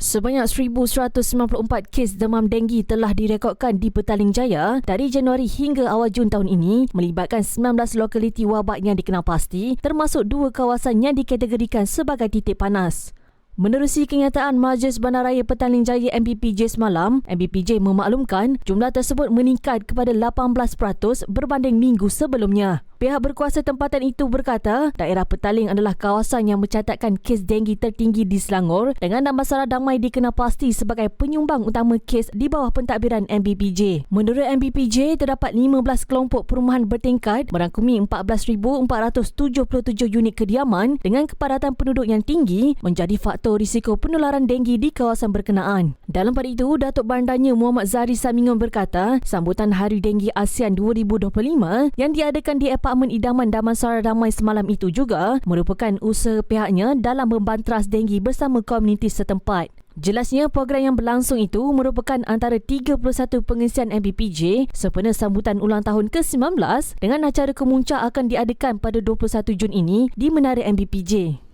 Sebanyak 1,194 kes demam denggi telah direkodkan di Petaling Jaya dari Januari hingga awal Jun tahun ini melibatkan 19 lokaliti wabak yang dikenal pasti termasuk dua kawasan yang dikategorikan sebagai titik panas. Menerusi kenyataan Majlis Bandaraya Petaling Jaya MBPJ semalam, MBPJ memaklumkan jumlah tersebut meningkat kepada 18% berbanding minggu sebelumnya. Pihak berkuasa tempatan itu berkata, daerah Petaling adalah kawasan yang mencatatkan kes denggi tertinggi di Selangor dengan Damansara Damai dikenal pasti sebagai penyumbang utama kes di bawah pentadbiran MBPJ. Menurut MBPJ, terdapat 15 kelompok perumahan bertingkat merangkumi 14,477 unit kediaman dengan kepadatan penduduk yang tinggi menjadi faktor risiko penularan denggi di kawasan berkenaan. Dalam pada itu, Datuk Bandanya Muhammad Zahri Samingon berkata, sambutan Hari Denggi ASEAN 2025 yang diadakan di Epa Apartmen Idaman Damansara Damai semalam itu juga merupakan usaha pihaknya dalam membantras denggi bersama komuniti setempat. Jelasnya program yang berlangsung itu merupakan antara 31 pengisian MBPJ sempena sambutan ulang tahun ke-19 dengan acara kemuncak akan diadakan pada 21 Jun ini di Menara MBPJ.